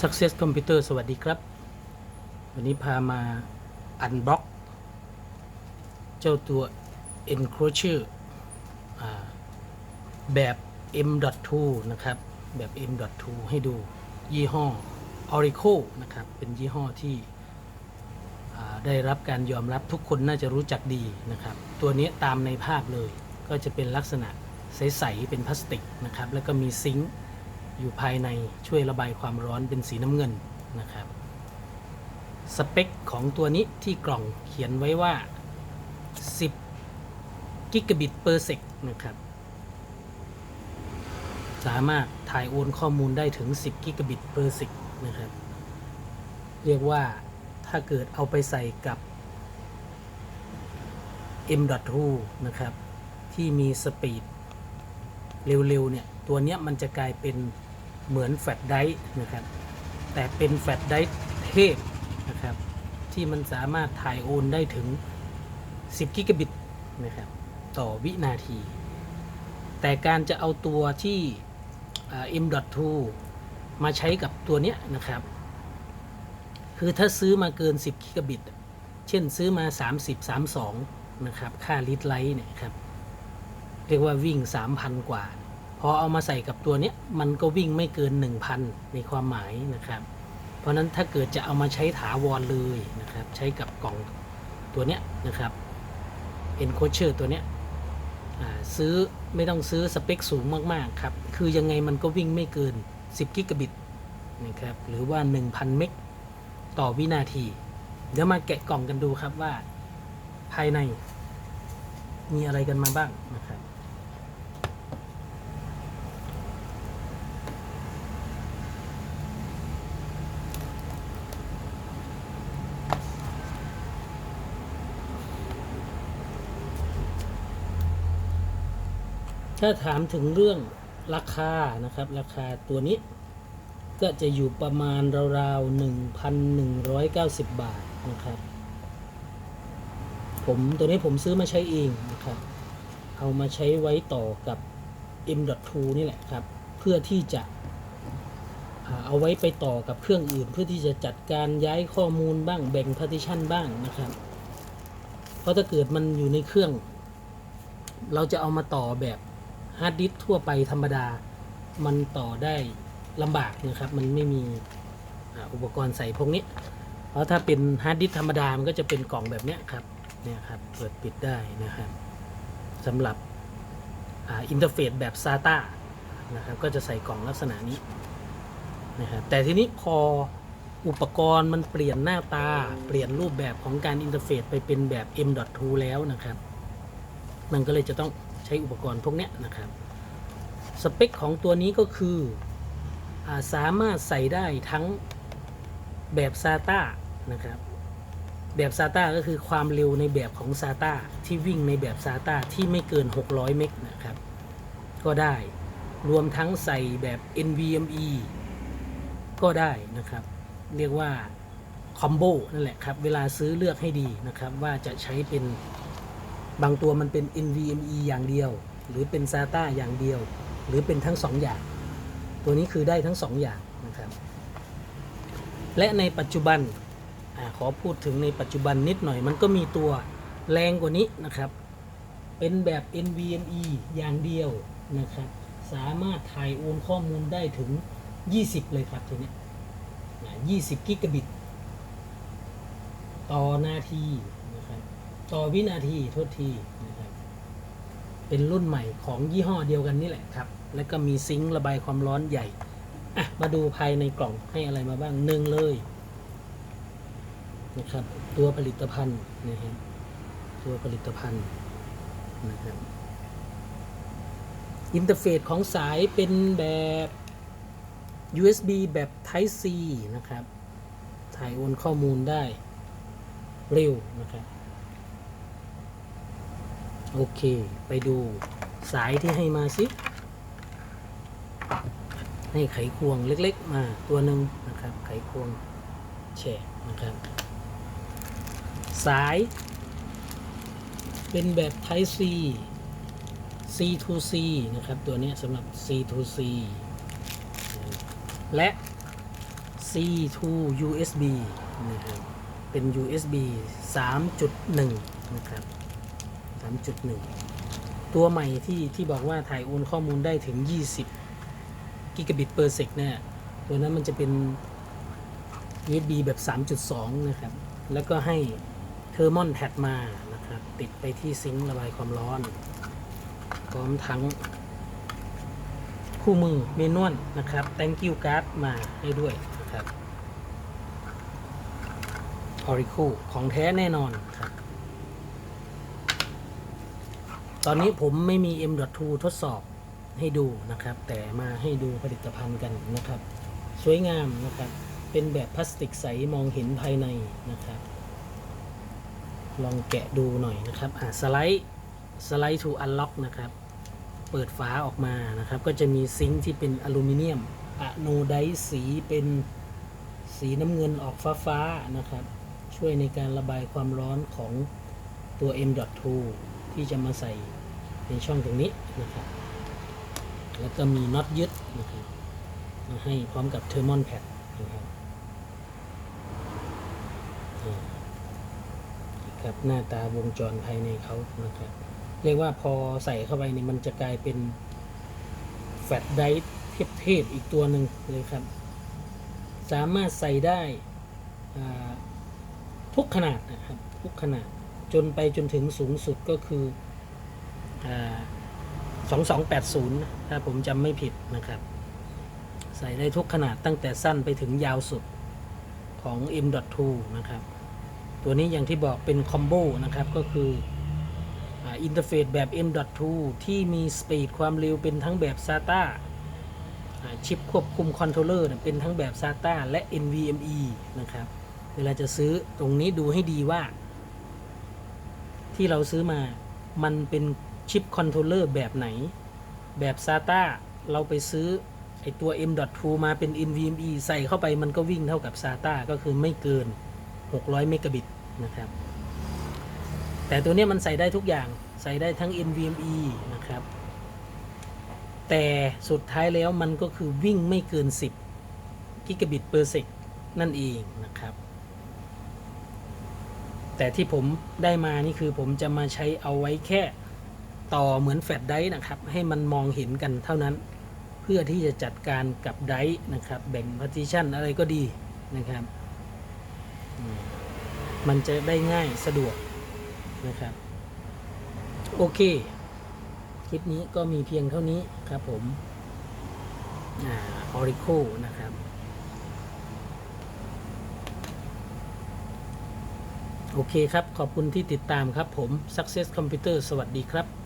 Success Computer สวัสดีครับ วันนี้พามาอันบล็อกเจ้าตัว Enclosure อ่าแบบ M.2 นะครับ แบบ M.2 ให้ดูยี่ห้อ Oracle นะครับ เป็นยี่ห้อที่ได้รับการยอมรับทุกคนน่าจะรู้จักดีนะครับ ตัวนี้ตามในภาพเลยก็จะเป็นลักษณะใส ๆ เป็นพลาสติกนะครับ แล้วก็มีซิงค์ อยู่ภายในช่วยระบายความร้อนเป็นสีน้ำเงินนะครับ สเปคของตัวนี้ที่กล่องเขียนไว้ว่า 10 กิกะบิตเปอร์เซกนะครับ สามารถถ่ายโอนข้อมูลได้ถึง 10 กิกะบิตเปอร์เซกนะครับ เรียกว่าถ้าเกิดเอาไปใส่กับ M.2 นะครับ ที่มีสปีดเร็วๆเนี่ย ตัวเนี้ยมันจะกลายเป็น เหมือนแฟลชไดรฟ์นะครับ แต่เป็นแฟลชไดรฟ์เทพนะครับ ที่มันสามารถถ่ายโอนได้ถึง 10 กิกะบิตนะครับ ต่อวินาที แต่การจะเอาตัวที่ M.2 มาใช้กับตัวเนี้ยนะครับ คือถ้าซื้อมาเกิน 10 กิกะบิต เช่นซื้อมา 30 32 นะครับ ค่าลิตรไลท์เนี่ยครับ เรียกว่าวิ่ง 3,000 กว่า พอเอามาใส่กับตัวเนี้ยมันก็วิ่งไม่เกิน 1,000 ในความหมายนะครับ เพราะนั้นถ้าเกิดจะเอามาใช้ถาวรเลยนะครับ ใช้กับกล่องตัวเนี้ยนะครับ Enclosure ตัวเนี้ยซื้อไม่ต้องซื้อสเปคสูงมากๆครับ คือยังไงมันก็วิ่งไม่เกิน 10 กิกะบิตนะครับหรือว่า 1,000 เมกต่อวินาที เดี๋ยวมาแกะกล่องกันดูครับว่าภายในมีอะไรกันมาบ้างนะครับ ถ้าถามถึงเรื่องราคานะครับ ราคาตัวนี้ ก็จะอยู่ประมาณราวๆ1,190 บาทนะครับ ผมตัวนี้ผมซื้อมาใช้เองนะครับ เอามาใช้ไว้ต่อกับ M.2 นี่แหละครับ เพื่อที่จะเอาไว้ไปต่อกับเครื่องอื่น เพื่อที่จะจัดการย้ายข้อมูลบ้างแบ่ง partition บ้างนะครับ เพราะถ้าเกิดมันอยู่ในเครื่อง เราจะเอามาต่อแบบ ฮาร์ดดิสก์ทั่วไปธรรมดา มันต่อได้ลำบากนะครับ มันไม่มีอุปกรณ์ใส่พวกนี้ เพราะถ้าเป็นฮาร์ดดิสก์ธรรมดา มันก็จะเป็นกล่องแบบนี้ครับ เนี่ยครับ เปิดปิดได้นะครับสำหรับอินเทอร์เฟซแบบ SATA นะครับ ก็จะใส่กล่องลักษณะนี้นะครับแต่ทีนี้พออุปกรณ์มันเปลี่ยนหน้าตา เปลี่ยนรูปแบบของการอินเทอร์เฟซไปเป็นแบบ M.2 แล้วนะครับ มันก็เลยจะต้อง ใช้อุปกรณ์พวกนี้นะครับ สเปคของตัวนี้ก็คืออาสามารถใส่ได้ทั้งแบบ SATA นะครับ แบบ SATA ก็คือความเร็วในแบบของ SATA ที่วิ่งในแบบ SATA ที่ไม่เกิน 600 เมกนะครับ ก็ได้รวมทั้งใส่แบบ NVMe ก็ได้นะครับ เรียกว่าคอมโบนั่นแหละครับ เวลาซื้อเลือกให้ดีนะครับ ว่าจะใช้เป็น บางตัวมันเป็น NVMe อย่างเดียว หรือเป็น SATA อย่างเดียว หรือเป็นทั้งสองอย่าง ตัวนี้คือได้ทั้งสองอย่างนะครับ และในปัจจุบันอขอพูดถึงในปัจจุบันนิดหน่อย มันก็มีตัวแรงกว่านี้นะครับ เป็นแบบ NVMe อย่างเดียวนะครับ สามารถถ่ายโอนข้อมูลได้ถึง 20 เลยครับทีนี้ยนะ20 กิกะบิต ต่อนาที ต่อวินาทีโทษทีนะครับ เป็นรุ่นใหม่ของยี่ห้อเดียวกันนี่แหละครับ แล้วก็มีซิงค์ระบายความร้อนใหญ่อะมาดูภายในกล่องให้อะไรมาบ้างหนึ่งเลยนะครับ ตัวผลิตภัณฑ์นะครับตัวผลิตภัณฑ์นะครับอินเทอร์เฟซของสายเป็นแบบ USB แบบ Type C นะครับ ถ่ายโอนข้อมูลได้เร็วนะครับ โอเค ไปดูสายที่ให้มาสิให้ไขควงเล็ก ๆ มาตัวหนึ่งนะครับ ไขควงแฉกนะครับ สาย เป็นแบบ Type C C to C นะครับ ตัวนี้สำหรับ C to C และ C to USB นะครับ เป็น USB 3.1 นะครับ 3.1 ตัวใหม่ที่ที่บอกว่าถ่ายโอนข้อมูลได้ถึง 20 กิกะบิต per sec เนี่ยตัวนั้นมันจะเป็น USB แบบ 3.2 นะครับ แล้วก็ให้เทอร์มอนแพดมานะครับ ติดไปที่ซิงค์ระบายความร้อนพร้อมทั้งคู่มือเมนวลนะครับ thank you card มาให้ด้วยนะครับ Oracle ของแท้แน่นอนครับ ตอนนี้ผมไม่มี M.2 ทดสอบให้ดูนะครับ แต่มาให้ดูผลิตภัณฑ์กันนะครับ สวยงามนะครับ เป็นแบบพลาสติกใสมองเห็นภายในนะครับ ลองแกะดูหน่อยนะครับอ่าสไลด์สไลด์ to unlock นะครับ เปิดฝาออกมานะครับ ก็จะมีซิงค์ที่เป็นอลูมิเนียมอะโนไดซ์สีเป็นสีน้ำเงินออกฟ้าๆนะครับ ช่วยในการระบายความร้อนของตัว M.2 ที่จะมาใส่ในช่องตรงนี้นะครับ แล้วก็มีน็อตยึดนะครับมาให้พร้อมกับเทอร์มอนแพดนะครับครับหน้าตาวงจรภายในเขานะครับ เรียกว่าพอใส่เข้าไปเนี่ยมันจะกลายเป็นแฟลชไดร์เทพๆอีกตัวหนึ่งเลยครับ สามารถใส่ได้ทุกขนาดนะครับ ทุกขนาด จนไปจนถึงสูงสุดก็คือสองสองแปดศูนย์ถ้าผมจำไม่ผิดนะครับ ใส่ได้ทุกขนาดตั้งแต่สั้นไปถึงยาวสุดของ M.2 นะครับ ตัวนี้อย่างที่บอกเป็นคอมโบนะครับ ก็คืออินเทอร์เฟซแบบ M.2 ที่มีสปีดความเร็วเป็นทั้งแบบ SATA ชิปควบคุมคอนโทรลเลอร์เป็นทั้งแบบ SATA และ NVMe นะครับ เวลาจะซื้อตรงนี้ดูให้ดีว่า ที่เราซื้อมา มันเป็นชิปคอนโทรลเลอร์แบบไหน แบบ SATA เราไปซื้อไอตัว M.2 มาเป็น NVMe ใส่เข้าไปมันก็วิ่งเท่ากับ SATA ก็คือไม่เกิน 600 เมกะบิตนะครับ แต่ตัวนี้มันใส่ได้ทุกอย่าง ใส่ได้ทั้ง NVMe นะครับ แต่สุดท้ายแล้วมันก็คือวิ่งไม่เกิน 10 กิกะบิต per sec นั่นเองนะครับ แต่ที่ผมได้มานี่คือผมจะมาใช้เอาไว้แค่ต่อเหมือนแฟลชไดร์นะครับ ให้มันมองเห็นกันเท่านั้น เพื่อที่จะจัดการกับไดร์นะครับ แบ่ง partition อะไรก็ดีนะครับ มันจะได้ง่ายสะดวกนะครับ โอเค คลิปนี้ก็มีเพียงเท่านี้ครับผมอ่า Oracle นะครับ โอเคครับ ขอบคุณที่ติดตามครับผม Success Computer สวัสดีครับ